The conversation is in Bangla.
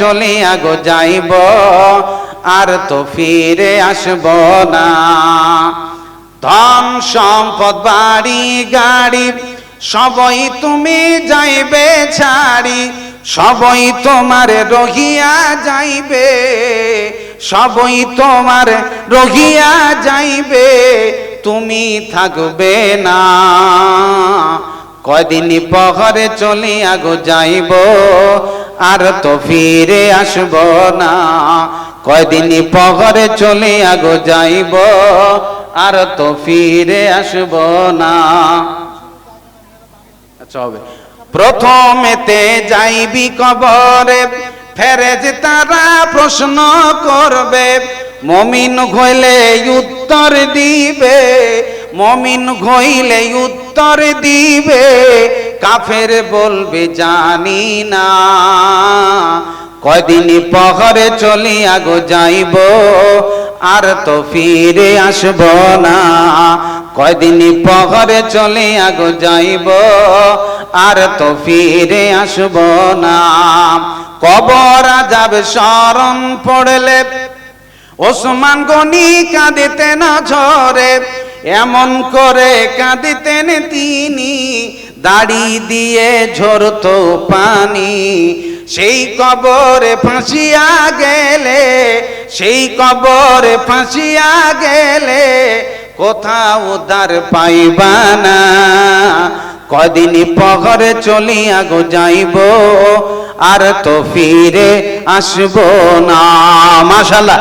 চলিয়া গো যাইব, আর তো ফিরে আসব না। ধন সম্পদ, বাড়ি, গাড়ি, সবই তুমি যাইবে ছাড়ি, সবই তোমার রহিয়া যাইবে, সবই তোমার রহিয়া যাইবে, তুমি থাকবে না। কদিন পহরে চলিয়া গো যাইব আর তো ফিরে আসব না। কয়দিন পহরে চলে গো যাইব, আর তো ফিরে আসব না। আচ্ছা হবে। প্রথমেতে যাইবি কবরে, ফেরেজ তারা প্রশ্ন করবে, মমিন হইলে উত্তর দিবে, মমিন হইলে উত্তর দিবে। কাফের বলবে, জানি না। কয়দিন পহরে চলিয়া গো যাইব, আর তো ফিরে আসব না। কয়দিন পহরে চলিয়া গো যাইব, আর তো ফিরে আসব না। কবর যাবে শরণ পড়লে, ওসমান গনি কাঁদিতে না ঝরে। এমন করে কাঁদিতেন তিনি। দাড়ি দিয়ে ঝরতো পানি, সেই কবরে ফাঁসিয়া গেলে, সেই কবরে ফাঁসিয়া গেলে কোথাও দার পাইবা না। কদিন পহরে চলিয়া গো যাইব, আর তো ফিরে আসব না। মাশাল্লাহ